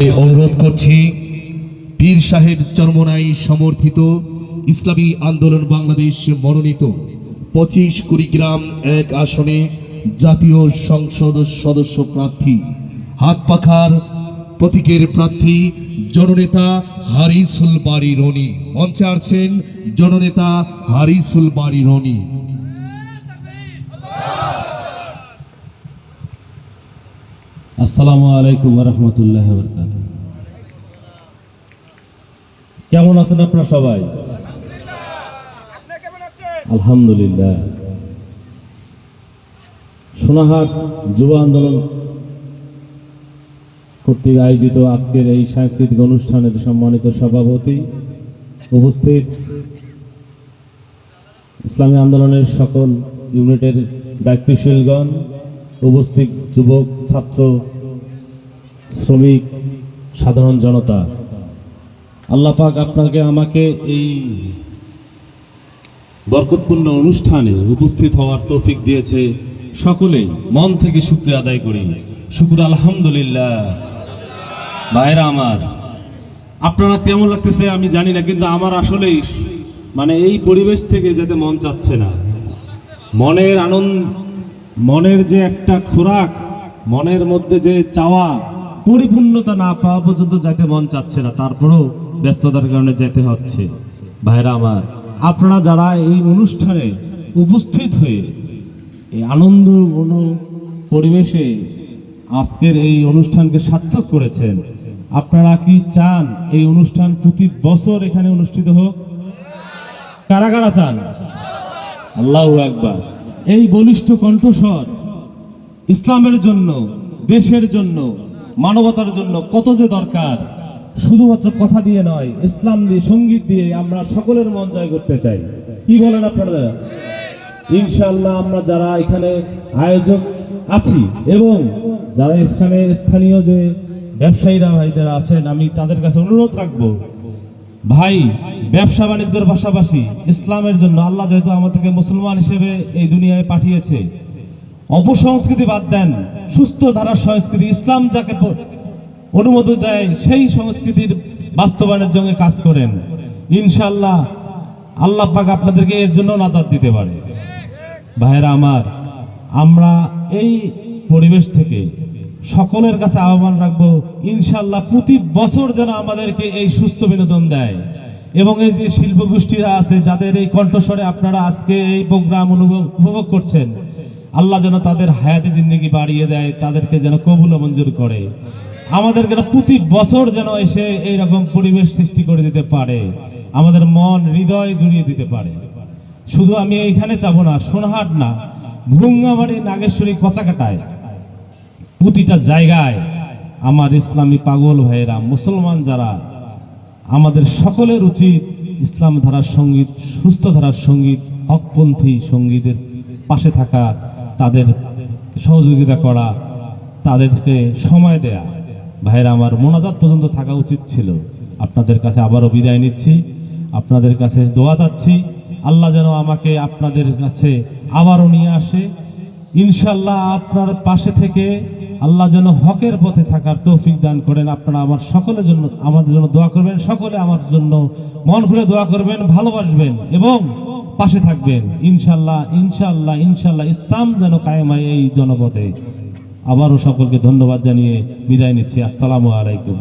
অনুরোধ করছি, পীর সাহেব চরমনাই সমর্থিত ইসলামী আন্দোলন বাংলাদেশ মনোনীত পঁচিশ কুড়িগ্রাম এক আসনে জাতীয় সংসদ সদস্য প্রার্থী, হাত পাখার প্রতীকের প্রার্থী জননেতা হারিসুল বাড়ি রনি। মঞ্চে আসছেন জননেতা হারিসুল বাড়ি রনি। আসসালামু আলাইকুম রহমতুল্লাহ বরকাত কেমন আছেন আপনারা সবাই? আলহামদুলিল্লাহ। সোনাহাট যুব আন্দোলন কর্তৃক আয়োজিত আজকের এই সাংস্কৃতিক অনুষ্ঠানের সম্মানিত সভাপতি উপস্থিত। ইসলামী আন্দোলনের সকল ইউনিটের দায়িত্বশীলগণ উপস্থিত যুবক, ছাত্র, শ্রমিক, সাধারণ জনতা। আল্লাহ পাক আপনাকে আমাকে এই বরকতপূর্ণ অনুষ্ঠানে উপস্থিত হওয়ার তৌফিক দিয়েছে। সকলেই মন থেকে শুক্রিয়া আদায় করি। শুক্র আলহামদুলিল্লাহ। ভাইরা আমার, আপনারা কেমন লাগতেছে আমি জানি না, কিন্তু আমার আসলেই মানে এই পরিবেশ থেকে যেতে মন চাচ্ছে না। মনের আনন্দ মনের যে একটা খোরাক, মনের মধ্যে যে চাওয়া, পরিপূর্ণতা না পাওয়া পর্যন্ত যাইতে মন চাচ্ছে না, তারপরেও ব্যস্ততার কারণে যেতে হচ্ছে। ভাইরা আমার, আপনারা যারা এই অনুষ্ঠানে উপস্থিত হয়ে এই আনন্দ পরিবেশে আজকের এই অনুষ্ঠানকে সার্থক করেছেন, আপনারা কি চান এই অনুষ্ঠান প্রতি বছর এখানে অনুষ্ঠিত হোক? কারা কারা চান? আল্লাহ একবার এই বলিষ্ঠ কণ্ঠস্বর ইসলামের জন্য, দেশের জন্য, মানবতার জন্য কত যে দরকার। শুধুমাত্র কথা দিয়ে নয়, ইসলাম দিয়ে, সংগীত দিয়ে আমরা সকলের মন জয় করতে চাই। কি বলেন আপনারা ইনশাল্লাহ আমরা যারা এখানে আয়োজক আছি এবং যারা এখানে স্থানীয় যে ব্যবসায়ীরা ভাইদের আছেন, আমি তাদের কাছে অনুরোধ রাখব ভাই, ব্যবসা বাণিজ্যের পাশাপাশি ইসলামের জন্য আল্লাহ যেহেতু আমাদেরকে মুসলমান হিসেবে এই দুনিয়ায় পাঠিয়েছে, অপসংস্কৃতি বাদ দেন, সুস্থ ধারার সংস্কৃতি, ইসলাম যাকে অনুমতি দেয়, সেই সংস্কৃতির বাস্তবায়নের জন্য কাজ করেন। ইনশাল্লাহ আল্লাহ পাক আপনাদেরকে এর জন্য নাজাদ দিতে পারে। ভাইরা আমার, আমরা এই পরিবেশ থেকে সকলের কাছে আহ্বান রাখব, ইনশাল্লাহ প্রতি বছর যেন আমাদেরকে এই সুস্থ বিনোদন দেয়। এবং এই যে শিল্প গোষ্ঠীরা আছে, যাদের এই কণ্ঠস্বরে আপনারা আজকে এই প্রোগ্রাম উপভোগ করছেন, আল্লাহ যেন তাদের হায়াতি জিন্দগি বাড়িয়ে দেয়, তাদেরকে যেন কবুল মঞ্জুর করে। আমাদেরকে প্রতি বছর যেন এসে এইরকম পরিবেশ সৃষ্টি করে দিতে পারে, আমাদের মন, হৃদয় জুড়িয়ে দিতে পারে। শুধু আমি এইখানে চাবো না, সোনাহাট না, ভুঙ্গাবাড়ি, নাগেশ্বরী, কচাকাটায়। প্রতিটা জায়গায় আমার ইসলামী পাগল ভাইয়েরা, মুসলমান যারা, আমাদের সকলের উচিত ইসলাম ধারার সংগীত, সুস্থ ধারার সংগীত, হকপন্থী সঙ্গীতের পাশে থাকা, তাদের সহযোগিতা করা, তাদেরকে সময় দেয়া। ভাইয়েরা, আমার মোনাজাত পর্যন্ত থাকা উচিত ছিল। আপনাদের কাছে আবারও বিদায় নিচ্ছি। আপনাদের কাছে দোয়া চাচ্ছি। আল্লাহ যেন আমাকে আপনাদের কাছে আবারও নিয়ে আসে। ইনশাল্লাহ আপনার পাশে থেকে আল্লাহ যেন হকের পথে থাকার তৌফিক দান করেন। আপনারা আমার সকলের জন্য, আমাদের জন্য দোয়া করবেন। সকলে আমার জন্য মন খুলে দোয়া করবেন, ভালোবাসবেন এবং পাশে থাকবেন। ইনশাল্লাহ ইনশাল্লাহ ইনশাল্লাহ ইসলাম যেন কায়েম হয় এই জনপদে। আবারও সকলকে ধন্যবাদ জানিয়ে বিদায় নিচ্ছি। আসসালামু আলাইকুম।